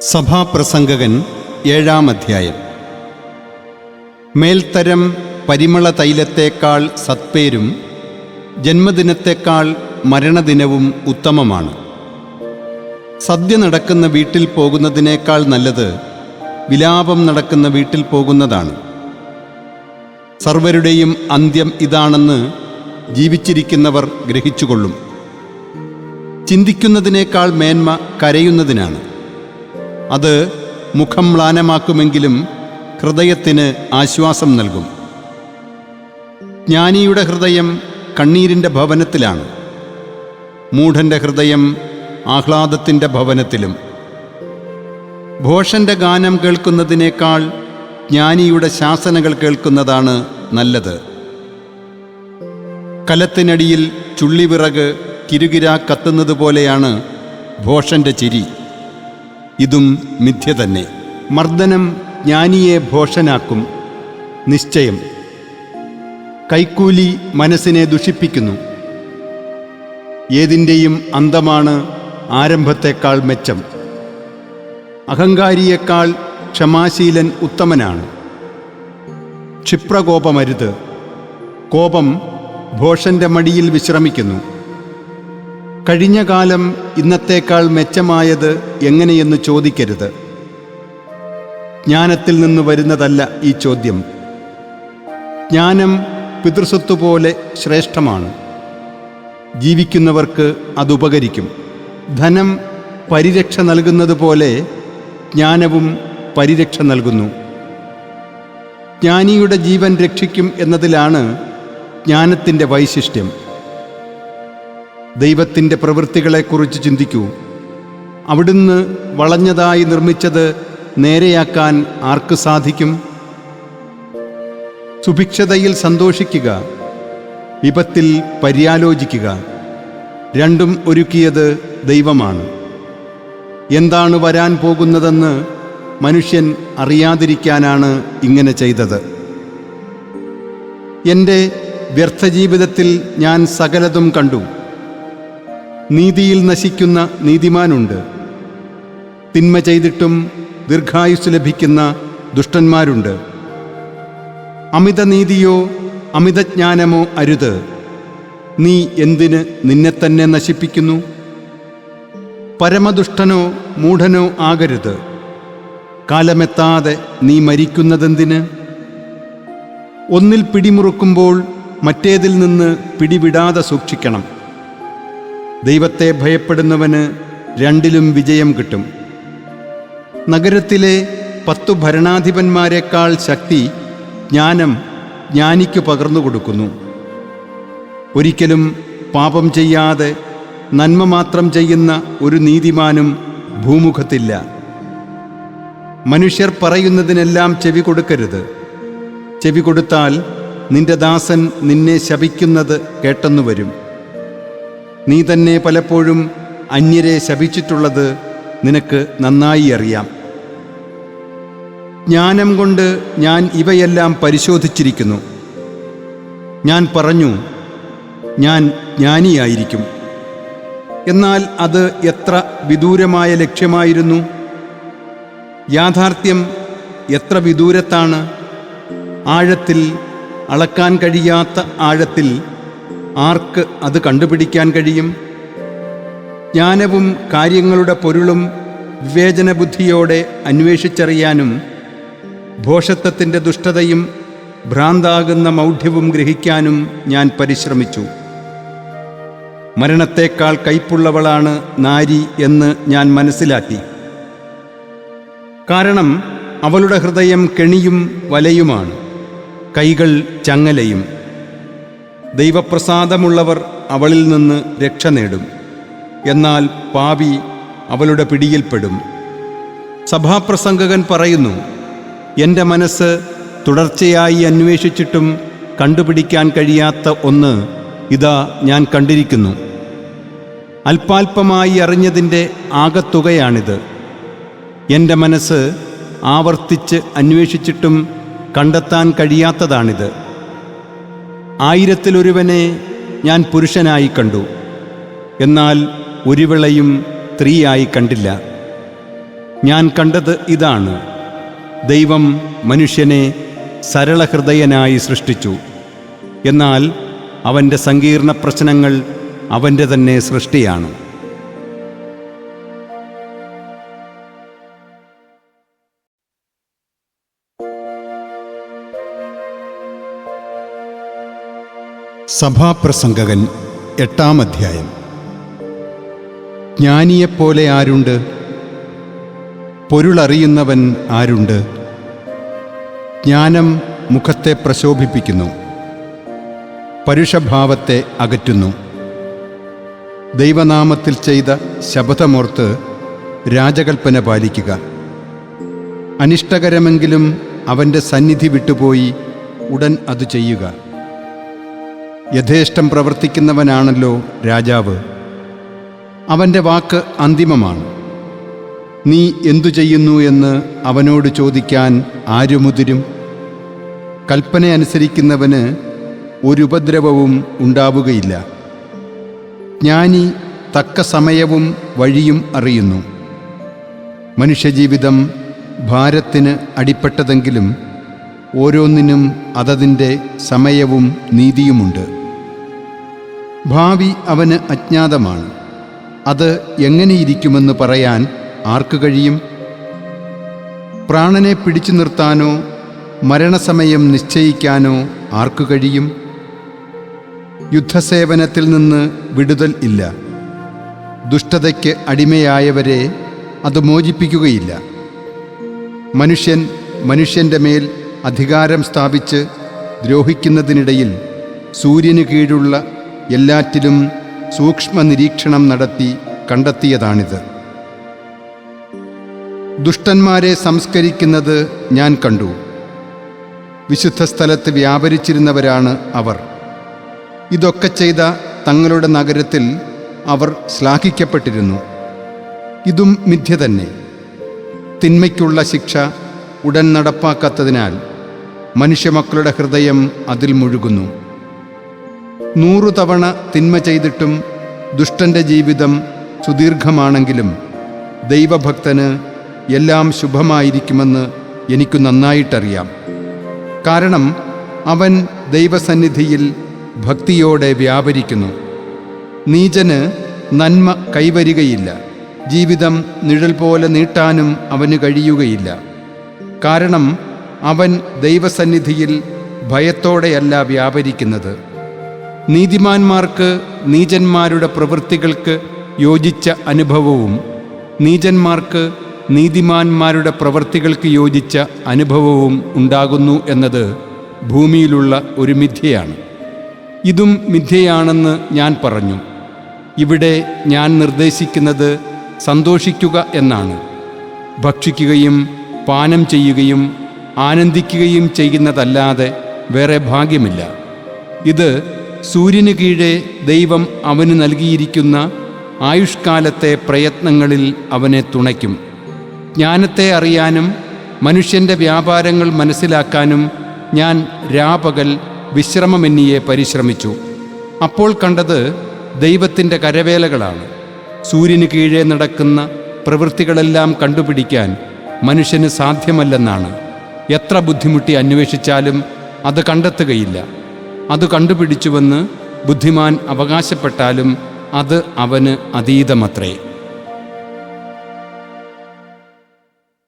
സഭാപ്രസംഗകൻ ഏഴാം അധ്യായം. മേൽത്തരം പരിമള തൈലത്തേക്കാൾ സത്പേരും ജന്മദിനത്തേക്കാൾ മരണദിനവും ഉത്തമമാണ്. സദ്യ നടക്കുന്ന വീട്ടിൽ പോകുന്നതിനേക്കാൾ നല്ലത് വിലാപം നടക്കുന്ന വീട്ടിൽ പോകുന്നതാണ്. സർവരുടെയും അന്ത്യം ഇതാണെന്ന് ജീവിച്ചിരിക്കുന്നവർ ഗ്രഹിച്ചുകൊള്ളും. ചിന്തിക്കുന്നതിനേക്കാൾ മേന്മ കരയുന്നതിനാണ്. അത് മുഖം മ്ലാനമാക്കുമെങ്കിലും ഹൃദയത്തിന് ആശ്വാസം നൽകും. ജ്ഞാനിയുടെ ഹൃദയം കണ്ണീരിന്റെ ഭവനത്തിലാണ്. മൂഢന്റെ ഹൃദയം ആഹ്ലാദത്തിന്റെ ഭവനത്തിലും. ഭോഷന്റെ ഗാനം കേൾക്കുന്നതിനേക്കാൾ ജ്ഞാനിയുടെ ശാസനകൾ കേൾക്കുന്നതാണ് നല്ലത്. കലത്തിനടിയിൽ ചുള്ളിവിറക് കിരുകിരാ കത്തുന്നത് പോലെയാണ് ഭോഷന്റെ ചിരി. ഇതും മിഥ്യ തന്നെ. മർദ്ദനം ജ്ഞാനിയെ ഭോഷനാക്കും. നിശ്ചയം. കൈക്കൂലി മനസ്സിനെ ദുഷിപ്പിക്കുന്നു. ഏതിന്റെയും അന്തമാണ് ആരംഭത്തെക്കാൾ മെച്ചം. അഹങ്കാരിയേക്കാൾ ക്ഷമാശീലൻ ഉത്തമനാണ്. ക്ഷിപ്രകോപമരുത്. കോപം ഭോഷന്റെ മടിയിൽ വിശ്രമിക്കുന്നു. കഴിഞ്ഞ കാലം ഇന്നത്തേക്കാൾ മെച്ചമായത് എങ്ങനെയെന്ന് ചോദിക്കരുത്. ജ്ഞാനത്തിൽ നിന്ന് വരുന്നതല്ല ഈ ചോദ്യം. ജ്ഞാനം പിതൃസ്വത്ത് പോലെ ശ്രേഷ്ഠമാണ്. ജീവിക്കുന്നവർക്ക് അതുപകരിക്കും. ധനം പരിരക്ഷ നൽകുന്നത് പോലെ ജ്ഞാനവും പരിരക്ഷ നൽകുന്നു. ജ്ഞാനിയുടെ ജീവൻ രക്ഷിക്കും എന്നതിലാണ് ജ്ഞാനത്തിന്റെ വൈശിഷ്ട്യം. ദൈവത്തിന്റെ പ്രവൃത്തികളെക്കുറിച്ച് ചിന്തിക്കൂ. അവിടുന്ന് വളഞ്ഞതായി നിർമ്മിച്ചത് നേരെയാക്കാൻ ആർക്ക് സാധിക്കും? സുഭിക്ഷതയിൽ സന്തോഷിക്കുക വിപത്തിൽ പര്യാലോചിക്കുക രണ്ടും ഒരുക്കിയത് ദൈവമാണ്. എന്താണ് വരാൻ പോകുന്നതെന്ന് മനുഷ്യൻ അറിയാതിരിക്കാനാണ് ഇങ്ങനെ ചെയ്തത്. എന്റെ വ്യർത്ഥജീവിതത്തിൽ ഞാൻ സകലതും കണ്ടു. നീതിയിൽ നശിക്കുന്ന നീതിമാനുണ്ട്. തിന്മ ചെയ്തിട്ടും ദീർഘായുസ് ലഭിക്കുന്ന ദുഷ്ടന്മാരുണ്ട്. അമിത അമിതനീതിയോ അമിതജ്ഞാനമോ അരുത്. നീ എന്തിന് നിന്നെ തന്നെ നശിപ്പിക്കുന്നു? പരമദുഷ്ടനോ മൂഢനോ ആകരുത്. കാലമെത്താതെ നീ മരിക്കുന്നതെന്തിന്? ഒന്നിൽ പിടിമുറുക്കുമ്പോൾ മറ്റേതിൽ നിന്ന് പിടിവിടാതെ സൂക്ഷിക്കണം. ദൈവത്തെ ഭയപ്പെടുന്നവന് രണ്ടിലും വിജയം കിട്ടും. നഗരത്തിലെ പത്തു ഭരണാധിപന്മാരെക്കാൾ ശക്തി ജ്ഞാനം ജ്ഞാനിക്ക് പകർന്നു കൊടുക്കുന്നു. ഒരിക്കലും പാപം ചെയ്യാതെ നന്മ മാത്രം ചെയ്യുന്ന ഒരു നീതിമാനും ഭൂമുഖത്തില്ല. മനുഷ്യർ പറയുന്നതിനെല്ലാം ചെവി കൊടുക്കരുത്. ചെവി കൊടുത്താൽ നിന്റെ ദാസൻ നിന്നെ ശപിക്കുന്നത് കേട്ടെന്നു വരും. നീ തന്നെ പലപ്പോഴും അന്യരെ ശപിച്ചിട്ടുള്ളത് നിനക്ക് നന്നായി അറിയാം. ജ്ഞാനം കൊണ്ട് ഞാൻ ഇവയെല്ലാം പരിശോധിച്ചിരിക്കുന്നു. ഞാൻ പറഞ്ഞു ഞാൻ ജ്ഞാനിയായിരിക്കും. എന്നാൽ അത് എത്ര വിദൂരമായ ലക്ഷ്യമായിരുന്നു? യാഥാർത്ഥ്യം എത്ര വിദൂരത്താണ്? ആഴത്തിൽ അളക്കാൻ കഴിയാത്ത ആഴത്തിൽ ആർക്ക് അത് കണ്ടുപിടിക്കാൻ കഴിയും? ജ്ഞാനവും കാര്യങ്ങളുടെ പൊരുളും വിവേചനബുദ്ധിയോടെ അന്വേഷിച്ചറിയാനും ഭോഷത്വത്തിന്റെ ദുഷ്ടതയും ഭ്രാന്താകുന്ന മൗഢ്യവും ഗ്രഹിക്കാനും ഞാൻ പരിശ്രമിച്ചു. മരണത്തേക്കാൾ കൈപ്പുള്ളവളാണ് നാരി എന്ന് ഞാൻ മനസ്സിലാക്കി. കാരണം അവളുടെ ഹൃദയം കെണിയും വലയുമാണ് കൈകൾ ചങ്ങലയും. ദൈവപ്രസാദമുള്ളവർ അവളിൽ നിന്ന് രക്ഷ നേടും. എന്നാൽ പാവി അവളുടെ പിടിയിൽപ്പെടും സഭാപ്രസംഗകൻ പറയുന്നു എന്റെ മനസ്സ് തുടർച്ചയായി അന്വേഷിച്ചിട്ടും കണ്ടുപിടിക്കാൻ കഴിയാത്ത ഒന്ന് ഇതാ ഞാൻ കണ്ടിരിക്കുന്നു. അല്പാൽപമായി അറിഞ്ഞതിന്റെ ആകത്തുകയാണിത്. എന്റെ മനസ്സ് ആവർത്തിച്ച് അന്വേഷിച്ചിട്ടും കണ്ടെത്താൻ കഴിയാത്തതാണിത്. ആയിരത്തിലൊരുവനെ ഞാൻ പുരുഷനായി കണ്ടു. എന്നാൽ ഒരുവിളയും സ്ത്രീയായി കണ്ടില്ല. ഞാൻ കണ്ടത് ഇതാണ്. ദൈവം മനുഷ്യനെ സരളഹൃദയനായി സൃഷ്ടിച്ചു. എന്നാൽ അവന്റെ സങ്കീർണ പ്രശ്നങ്ങൾ അവന്റെ തന്നെ സൃഷ്ടിയാണ്. സഭാപ്രസംഗകൻ എട്ടാം അധ്യായം. ജ്ഞാനിയെപ്പോലെ ആരുണ്ട്? പൊരുളറിയുന്നവൻ ആരുണ്ട്? ജ്ഞാനം മുഖത്തെ പ്രശോഭിപ്പിക്കുന്നു. പരുഷഭാവത്തെ അകറ്റുന്നു. ദൈവനാമത്തിൽ ചെയ്ത ശപഥമോർത്ത് രാജകൽപ്പന പാലിക്കുക. അനിഷ്ടകരമെങ്കിലും അവന്റെ സന്നിധി വിട്ടുപോയി ഉടൻ അത് ചെയ്യുക. യഥേഷ്ടം പ്രവർത്തിക്കുന്നവനാണല്ലോ രാജാവ്. അവന്റെ വാക്ക് അന്തിമമാണ്. നീ എന്തു ചെയ്യുന്നു എന്ന് അവനോട് ചോദിക്കാൻ ആരുമുതിരും? കൽപ്പന അനുസരിക്കുന്നവന് ഒരു ഉപദ്രവവും ഉണ്ടാവുകയില്ല. ജ്ഞാനി തക്ക സമയവും വഴിയും അറിയുന്നു. മനുഷ്യജീവിതം ഭാരത്തിന് അടിപ്പെട്ടതെങ്കിലും ഓരോന്നിനും അതതിന്റെ സമയവും നീതിയുമുണ്ട്. ഭാവി അവന് അജ്ഞാതമാണ്. അത് എങ്ങനെയിരിക്കുമെന്ന് പറയാൻ ആർക്ക് കഴിയും? പ്രാണനെ പിടിച്ചു നിർത്താനോ മരണസമയം നിശ്ചയിക്കാനോ ആർക്കു കഴിയും? യുദ്ധസേവനത്തിൽ നിന്ന് വിടുതൽ ഇല്ല. ദുഷ്ടതയ്ക്ക് അടിമയായവരെ അത് മോചിപ്പിക്കുകയില്ല. മനുഷ്യൻ മനുഷ്യന്റെ മേൽ അധികാരം സ്ഥാപിച്ച് ദ്രോഹിക്കുന്നതിനിടയിൽ സൂര്യന് കീഴുള്ള എല്ലാറ്റിലും സൂക്ഷ്മ നിരീക്ഷണം നടത്തി കണ്ടെത്തിയതാണിത്. ദുഷ്ടന്മാരെ സംസ്കരിക്കുന്നത് ഞാൻ കണ്ടു. വിശുദ്ധ സ്ഥലത്ത് വ്യാപരിച്ചിരുന്നവരാണ് അവർ. ഇതൊക്കെ ചെയ്ത തങ്ങളുടെ നഗരത്തിൽ അവർ ശ്ലാഘിക്കപ്പെട്ടിരുന്നു. ഇതും മിഥ്യ തന്നെ. തിന്മയ്ക്കുള്ള ശിക്ഷ ഉടൻ നടപ്പാക്കാത്തതിനാൽ മനുഷ്യമക്കളുടെ ഹൃദയം അതിൽ മുഴുകുന്നു. നൂറു തവണ തിന്മ ചെയ്തിട്ടും ദുഷ്ടന്റെ ജീവിതം സുദീർഘമാണെങ്കിലും ദൈവഭക്തന് എല്ലാം ശുഭമായിരിക്കുമെന്ന് എനിക്ക് നന്നായിട്ടറിയാം. കാരണം അവൻ ദൈവസന്നിധിയിൽ ഭക്തിയോടെ വ്യാപരിക്കുന്നു. നീചന് നന്മ കൈവരികയില്ല. ജീവിതം നിഴൽ പോലെ നീട്ടാനും അവന് കഴിയുകയില്ല. കാരണം അവൻ ദൈവസന്നിധിയിൽ ഭയത്തോടെയല്ല വ്യാപരിക്കുന്നത്. നീതിമാന്മാർക്ക് നീചന്മാരുടെ പ്രവൃത്തികൾക്ക് യോജിച്ച അനുഭവവും നീചന്മാർക്ക് നീതിമാന്മാരുടെ പ്രവൃത്തികൾക്ക് യോജിച്ച അനുഭവവും ഉണ്ടാകുന്നു എന്നത് ഭൂമിയിലുള്ള ഒരു മിഥ്യയാണ്. ഇതും മിഥ്യയാണെന്ന് ഞാൻ പറഞ്ഞു. ഇവിടെ ഞാൻ നിർദ്ദേശിക്കുന്നത് സന്തോഷിക്കുക എന്നാണ്. ഭക്ഷിക്കുകയും പാനം ചെയ്യുകയും ആനന്ദിക്കുകയും ചെയ്യുന്നതല്ലാതെ വേറെ ഭാഗ്യമില്ല. ഇത് സൂര്യന് കീഴെ ദൈവം അവന് നൽകിയിരിക്കുന്ന ആയുഷ്കാലത്തെ പ്രയത്നങ്ങളിൽ അവനെ തുണയ്ക്കും. ജ്ഞാനത്തെ അറിയാനും മനുഷ്യന്റെ വ്യാപാരങ്ങൾ മനസ്സിലാക്കാനും ഞാൻ രാപകൽ വിശ്രമമെന്നിയെ പരിശ്രമിച്ചു. അപ്പോൾ കണ്ടത് ദൈവത്തിന്റെ കരവേലകളാണ്. സൂര്യന് കീഴേ നടക്കുന്ന പ്രവൃത്തികളെല്ലാം കണ്ടുപിടിക്കാൻ മനുഷ്യന് സാധ്യമല്ലെന്നാണ്. എത്ര ബുദ്ധിമുട്ടി അന്വേഷിച്ചാലും അത് കണ്ടെത്തുകയില്ല. അത് കണ്ടുപിടിച്ചുവെന്ന് ബുദ്ധിമാൻ അവകാശപ്പെട്ടാലും അത് അവന് അതീതമത്രേ.